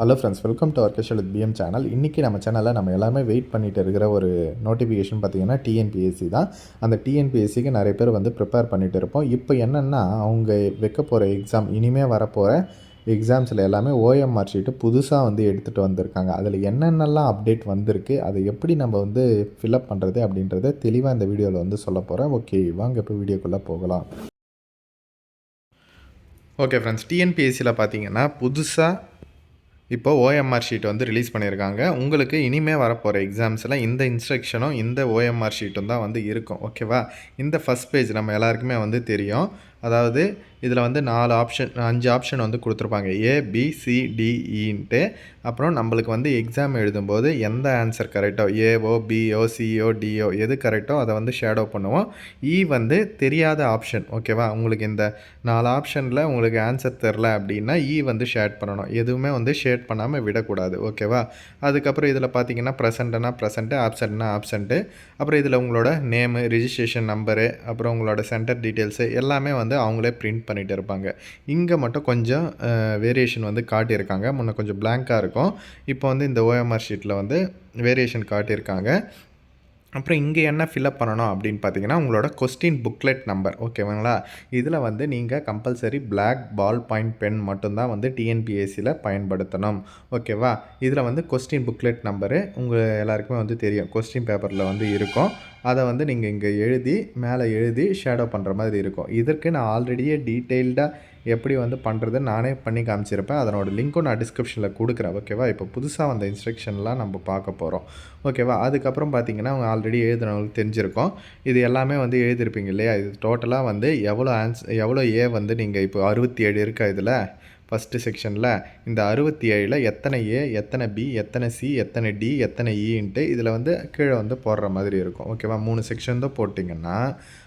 Hello friends welcome to our with PM channel இன்றைக்கி நம்ம சேனலில் நம்ம எல்லாமே வெயிட் பண்ணிட்டு இருக்கிற ஒரு நோட்டிஃபிகேஷன் பார்த்தீங்கன்னா டிஎன்பிஎஸ்சி தான். அந்த டிஎன்பிஎஸ்சிக்கு நிறைய பேர் வந்து ப்ரிப்பேர் பண்ணிட்டு இருப்போம். இப்போ என்னென்னா அவங்க வைக்க போகிற எக்ஸாம் இனிமேல் வரப்போகிற எக்ஸாம்ஸில் எல்லாமே ஓஎம்ஆர் ஷீட்டு புதுசாக வந்து எடுத்துகிட்டு வந்திருக்காங்க. அதில் என்னென்னலாம் அப்டேட் வந்திருக்கு அதை எப்படி நம்ம வந்து ஃபில்அப் பண்ணுறது அப்படின்றத தெளிவாக இந்த வீடியோவில் வந்து சொல்ல போகிறேன் ஓகே வாங்க இப்போ வீடியோக்குள்ளே போகலாம். ஓகே ஃப்ரெண்ட்ஸ் டிஎன்பிஎஸ்சியில் பார்த்தீங்கன்னா புதுசாக இப்போ ஓஎம்ஆர் ஷீட் வந்து ரிலீஸ் பண்ணியிருக்காங்க. உங்களுக்கு இனிமே வரப்போகிற எக்ஸாம்ஸில் இந்த இன்ஸ்ட்ரக்ஷனும் இந்த ஓஎம்ஆர் ஷீட்டும் தான் வந்து இருக்கும். ஓகேவா இந்த ஃபஸ்ட் பேஜ் நம்ம எல்லாருக்குமே வந்து தெரியும். அதாவது இதில் வந்து நாலு ஆப்ஷன் அஞ்சு ஆப்ஷன் வந்து கொடுத்துருப்பாங்க. A B C D into e அப்புறம் நம்மளுக்கு வந்து எக்ஸாம் எழுதும்போது எந்த ஆன்சர் கரெக்டோ ஏஓ பிஓ சிஓ டிஓ எது கரெக்டோ அதை வந்து ஷேடோ பண்ணுவோம். இ வந்து தெரியாத ஆப்ஷன் ஓகேவா உங்களுக்கு இந்த நாலு ஆப்ஷனில் உங்களுக்கு ஆன்சர் தெரில அப்படின்னா இ வந்து ஷேட் பண்ணணும். எதுவுமே வந்து ஷேட் பண்ணாமல் விடக்கூடாது ஓகேவா அதுக்கப்புறம் இதில் பார்த்தீங்கன்னா ப்ரெசண்ட்னா ப்ரெசண்ட்டு ஆப்சண்ட்னா ஆப்சண்ட்டு அப்புறம் இதில் உங்களோட நேமு ரிஜிஸ்ட்ரேஷன் நம்பரு அப்புறம் உங்களோட சென்டர் டீட்டெயில்ஸு எல்லாமே வந்து அவங்களே பிரிண்ட் பண்ணிகிட்டு இருப்பாங்க. இங்கே மட்டும் கொஞ்சம் வேரியேஷன் வந்து காட்டியிருக்காங்க. முன்ன கொஞ்சம் பிளாங்காக இருக்கும். இப்போ வந்து இந்த ஓஎம்ஆர் ஷீட்டில் வந்து வேரியேஷன் காட்டியிருக்காங்க. அப்புறம் இங்கே என்ன ஃபில்அப் பண்ணணும் அப்படின்னு பார்த்தீங்கன்னா உங்களோட கொஸ்டின் புக்லெட் நம்பர் ஓகேவாங்களா இதில் வந்து நீங்கள் compulsory black ball point pen மட்டும்தான் வந்து டிஎன்பிஎஸ்சியில் பயன்படுத்தணும் ஓகேவா இதில் வந்து கொஸ்டின் புக்லெட் நம்பரு உங்கள் எல்லாருக்குமே வந்து தெரியும். கொஸ்டின் பேப்பரில் வந்து இருக்கும். அதை வந்து நீங்கள் இங்கே எழுதி மேலே எழுதி ஷேடோ பண்ணுற மாதிரி இருக்கும். இதற்கு நான் ஆல்ரெடியே டீட்டெயில்டாக எப்படி வந்து பண்ணுறது நானே பண்ணி காமிச்சிருப்பேன். அதனோட லிங்க்கும் நான் டிஸ்கிரிப்ஷனில் கொடுக்குறேன். ஓகேவா இப்போ புதுசாக வந்த இன்ஸ்ட்ரக்ஷன்லாம் நம்ம பார்க்க போகிறோம் ஓகேவா அதுக்கப்புறம் பார்த்தீங்கன்னா அவங்க ஆல்ரெடி எழுதுனவங்களுக்கு தெரிஞ்சிருக்கும். இது எல்லாமே வந்து எழுதியிருப்பீங்க இல்லையா? இது டோட்டலாக வந்து எவ்வளோ ஆன்ஸ் எவ்வளோ ஏ வந்து நீங்கள் இப்போ அறுபத்தி ஏழு இருக்கா இதில்? ஃபஸ்ட்டு செக்ஷனில் இந்த அறுபத்தி ஏழில் எத்தனை ஏ எத்தனை பி எத்தனை சி எத்தனை டி எத்தனை e இன்ட்டு இதில் வந்து கீழே வந்து போடுற மாதிரி இருக்கும். ஓகேவா மூணு செக்ஷன் தான் போட்டிங்கன்னா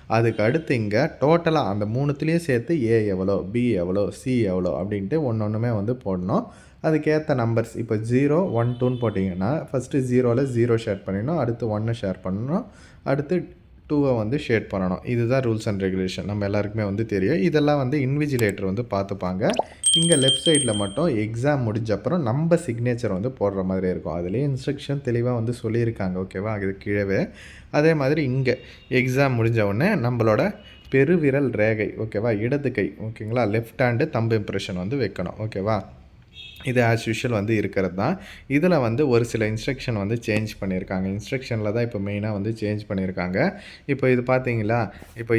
அதுக்கு அடுத்து இங்கே டோட்டலாக அந்த மூணுத்துலேயும் சேர்த்து ஏ எவ்வளோ பி எவ்வளோ சி எவ்வளோ அப்படின்ட்டு ஒன்று ஒன்றுமே வந்து போடணும். அதுக்கேற்ற நம்பர்ஸ் இப்போ ஜீரோ ஒன் டூன்னு போட்டிங்கன்னா ஃபஸ்ட்டு ஜீரோவில் ஜீரோ ஷேர் பண்ணிடணும் அடுத்து ஒன்று ஷேர் பண்ணணும் அடுத்து டூவை வந்து ஷேட் பண்ணணும். இதுதான் ரூல்ஸ் அண்ட் ரெகுலேஷன் நம்ம எல்லாருக்குமே வந்து தெரியும். இதெல்லாம் வந்து இன்விஜிலேட்டர் வந்து பார்த்துப்பாங்க. இங்கே லெஃப்ட் சைடில் மட்டும் எக்ஸாம் முடிஞ்ச அப்புறம் நம்ம சிக்னேச்சர் வந்து போடுற மாதிரி இருக்கும். அதுலேயே இன்ஸ்ட்ரக்ஷன் தெளிவாக வந்து சொல்லியிருக்காங்க. ஓகேவா அது கீழே அதே மாதிரி இங்கே எக்ஸாம் முடிஞ்ச உடனே நம்மளோட பெருவிரல் ரேகை. ஓகேவா இடது கை. ஓகேங்களா லெஃப்ட் ஹேண்டு தம்பு இம்ப்ரெஷன் வந்து வைக்கணும். ஓகேவா இது ஆஸ் யூஷுவல் வந்து இருக்கிறது தான் இதில் வந்து ஒரு சில இன்ஸ்ட்ரக்ஷன் வந்து சேஞ்ச் பண்ணியிருக்காங்க. இன்ஸ்ட்ரக்ஷனில் தான் இப்போ மெயினாக வந்து சேஞ்ச் பண்ணியிருக்காங்க. இப்போ இது பார்த்தீங்களா இப்போ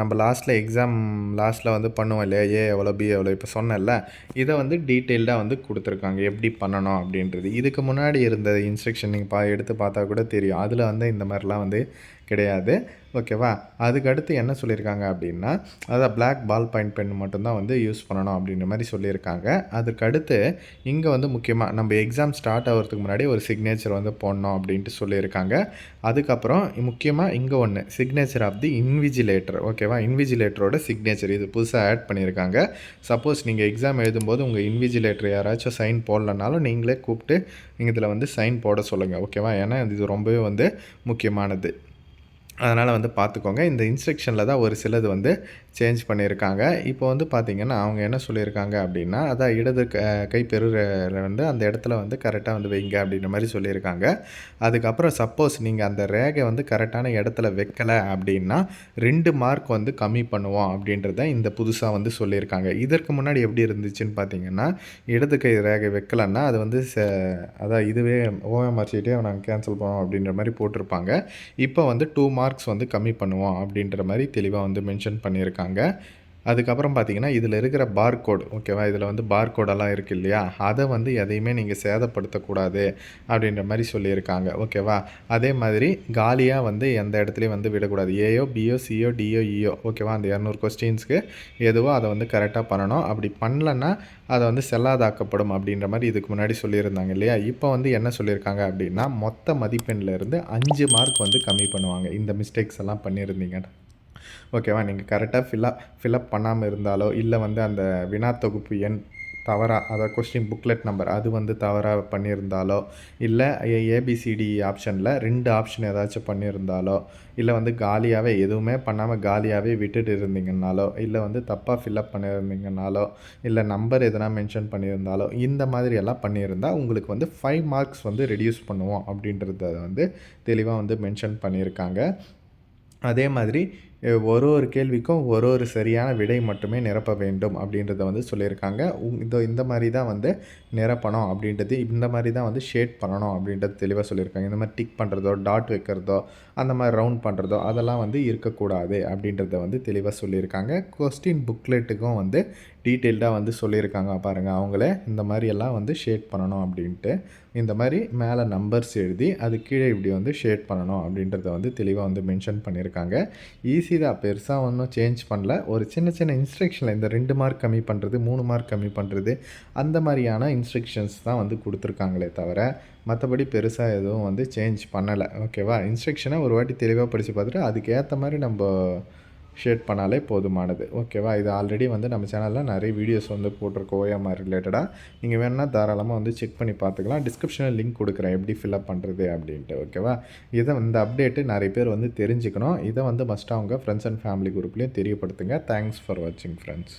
நம்ம லாஸ்ட்டில் எக்ஸாம் லாஸ்ட்டில் வந்து பண்ணுவோம் இல்லையா? ஏ எவ்வளோ பி எவ்வளோ இப்போ சொன்னல இதை வந்து டீட்டெயில்டாக வந்து கொடுத்துருக்காங்க. எப்படி பண்ணணும் அப்படின்றது. இதுக்கு முன்னாடி இருந்த இன்ஸ்ட்ரக்ஷன் நீங்கள் பா எடுத்து பார்த்தா கூட தெரியும். அதில் வந்து இந்த மாதிரிலாம் வந்து கிடையாது. ஓகேவா? அதுக்கடுத்து என்ன சொல்லியிருக்காங்க அப்படின்னா அதான் பிளாக் பால் பாயிண்ட் பென் மட்டும்தான் வந்து யூஸ் பண்ணணும் அப்படின்ற மாதிரி சொல்லியிருக்காங்க. அதுக்கடுத்து இங்கே வந்து முக்கியமாக நம்ம எக்ஸாம் ஸ்டார்ட் ஆகிறதுக்கு முன்னாடி ஒரு சிக்னேச்சர் வந்து போடணும் அப்படின்ட்டு சொல்லியிருக்காங்க. அதுக்கப்புறம் முக்கியமாக இங்கே ஒன்று சிக்னேச்சர் ஆஃப் தி இன்விஜிலேட்டர் ஓகேவா? இன்விஜிலேட்டரோட சிக்னேச்சர் இது புதுசாக ஆட் பண்ணியிருக்காங்க. சப்போஸ் நீங்கள் எக்ஸாம் எழுதும்போது உங்கள் இன்விஜிலேட்டர் யாராச்சும் சைன் போடலனாலும் நீங்களே கூப்பிட்டு நீங்கள் இதில் வந்து சைன் போட சொல்லுங்கள் ஓகேவா? ஏன்னா இது ரொம்பவே வந்து முக்கியமானது. அதனால் வந்து பார்த்துக்கோங்க. இந்த இன்ஸ்ட்ரக்ஷனில் தான் ஒரு சிலது வந்து சேஞ்ச் பண்ணியிருக்காங்க. இப்போ வந்து பார்த்திங்கன்னா அவங்க என்ன சொல்லியிருக்காங்க அப்படின்னா அதான் இடது கை பெரு வந்து அந்த இடத்துல வந்து கரெக்டாக வந்து வைங்க அப்படின்ற மாதிரி சொல்லியிருக்காங்க. அதுக்கப்புறம் சப்போஸ் நீங்கள் அந்த ரேகை வந்து கரெக்டான இடத்துல வைக்கலை அப்படின்னா ரெண்டு மார்க் வந்து கம்மி பண்ணுவோம் அப்படின்றத இந்த புதுசாக வந்து சொல்லியிருக்காங்க. இதற்கு முன்னாடி எப்படி இருந்துச்சுன்னு பார்த்தீங்கன்னா இடது கை ரேகை வைக்கலன்னா அது வந்து அதான் இதுவே ஓஎம்ஆர் சீட்டே நாங்கள் கேன்சல் பண்ணுவோம் அப்படின்ற மாதிரி போட்டிருப்பாங்க. இப்போ வந்து டூ மார்க் மார்க்ஸ் வந்து கம்மி பண்ணுவோம் அப்படின்ற மாதிரி தெளிவாக வந்து மென்ஷன் பண்ணியிருக்காங்க. அதுக்கப்புறம் பார்த்தீங்கன்னா இதில் இருக்கிற பார் கோட் ஓகேவா இதில் வந்து பார் கோடெல்லாம் இருக்குது இல்லையா? அதை வந்து எதையுமே நீங்கள் சேதப்படுத்தக்கூடாது அப்படின்ற மாதிரி சொல்லியிருக்காங்க ஓகேவா அதே மாதிரி காலியாக வந்து எந்த இடத்துலையும் வந்து விடக்கூடாது. ஏயோ பிஓ சிஓ டிஓ இஓ ஓகேவா அந்த இரநூறு கொஸ்டின்ஸ்க்கு எதுவோ அதை வந்து கரெக்டாக பண்ணணும். அப்படி பண்ணலன்னா அதை வந்து செல்லாதாக்கப்படும் அப்படின்ற மாதிரி இதுக்கு முன்னாடி சொல்லியிருந்தாங்க இல்லையா? இப்போ வந்து என்ன சொல்லியிருக்காங்க அப்படின்னா மொத்த மதிப்பெண்ணில் அஞ்சு மார்க் வந்து கம்மி பண்ணுவாங்க. இந்த மிஸ்டேக்ஸ் எல்லாம் பண்ணியிருந்தீங்கன்னா. ஓகேவா? நீங்கள் கரெக்டாக ஃபில்லப் ஃபில்லப் பண்ணாமல் இருந்தாலோ இல்லை வந்து அந்த வினா தொகுப்பு எண் தவறாக அதாவது கொஸ்டின் புக்லெட் நம்பர் அது வந்து தவறாக பண்ணியிருந்தாலோ இல்லை ஏபிசிடி ஆப்ஷனில் ரெண்டு ஆப்ஷன் ஏதாச்சும் பண்ணியிருந்தாலோ இல்லை வந்து காலியாகவே எதுவுமே பண்ணாமல் காலியாகவே விட்டுட்டு இருந்தீங்கன்னாலோ இல்லை வந்து தப்பாக ஃபில்அப் பண்ணியிருந்தீங்கனாலோ இல்லை நம்பர் எதனா மென்ஷன் பண்ணியிருந்தாலோ இந்த மாதிரி எல்லாம் பண்ணியிருந்தால் உங்களுக்கு வந்து ஃபைவ் மார்க்ஸ் வந்து ரெடியூஸ் பண்ணுவோம் அப்படின்றத வந்து தெளிவாக வந்து மென்ஷன் பண்ணியிருக்காங்க. அதே மாதிரி ஒரு ஒரு கேள்விக்கும் ஒரு ஒரு சரியான விடை மட்டுமே நிரப்ப வேண்டும் அப்படின்றத வந்து சொல்லியிருக்காங்க. உங் இந்த இந்த மாதிரி தான் வந்து நிரப்பணும் அப்படின்றது இந்த மாதிரி தான் வந்து ஷேட் பண்ணணும் அப்படின்றது தெளிவாக சொல்லியிருக்காங்க. இந்த மாதிரி டிக் பண்ணுறதோ டாட் வைக்கிறதோ அந்த மாதிரி ரவுண்ட் பண்ணுறதோ அதெல்லாம் வந்து இருக்கக்கூடாது அப்படின்றத வந்து தெளிவாக சொல்லியிருக்காங்க. கொஸ்டின் புக்லெட்டுக்கும் வந்து டீட்டெயில்டாக வந்து சொல்லியிருக்காங்க பாருங்கள் அவங்களே இந்த மாதிரி எல்லாம் வந்து ஷேட் பண்ணணும் அப்படின்ட்டு இந்த மாதிரி மேலே நம்பர்ஸ் எழுதி அது கீழே இப்படி வந்து ஷேட் பண்ணணும் அப்படின்றத வந்து தெளிவாக வந்து மென்ஷன் பண்ணியிருக்காங்க. ஈஸி தான். பெருசாக ஒன்றும் சேஞ்ச் பண்ணல. ஒரு சின்ன சின்ன இன்ஸ்ட்ரக்ஷனில் இந்த ரெண்டு மார்க் கம்மி பண்ணுறது மூணு மார்க் கம்மி பண்ணுறது அந்த மாதிரியான இன்ஸ்ட்ரக்ஷன்ஸ் தான் வந்து கொடுத்துருக்காங்களே தவிர மற்றபடி பெருசாக எதுவும் வந்து சேஞ்ச் பண்ணலை. ஓகேவா இன்ஸ்ட்ரக்ஷனை ஒரு வாட்டி தெளிவாக படித்து பார்த்துட்டு அதுக்கேற்ற மாதிரி நம்ம ஷேட் பண்ணாலே போதுமானது. ஓகேவா? இது ஆல்ரெடி வந்து நம்ம சேனலில் நிறைய வீடியோஸ் வந்து போட்டிருக்கோம் ஓஎம்ஆர் ரிலேட்டடாக நீங்கள் வேணால் தாராளமாக வந்து செக் பண்ணி பார்த்துக்கலாம். டிஸ்கிரிப்ஷனில் லிங்க் கொடுக்குறேன் எப்படி ஃபில்அப் பண்ணுறது அப்படின்ட்டு. ஓகேவா? இதை இந்த அப்டேட்டு நிறைய பேர் வந்து தெரிஞ்சுக்கணும். இதை வந்து மஸ்ட்டாக அவங்க ஃப்ரெண்ட்ஸ் அண்ட் ஃபேமிலி குரூப்லேயும் தெரியப்படுத்துங்க. தேங்க்ஸ் ஃபார் வாட்சிங் ஃப்ரெண்ட்ஸ்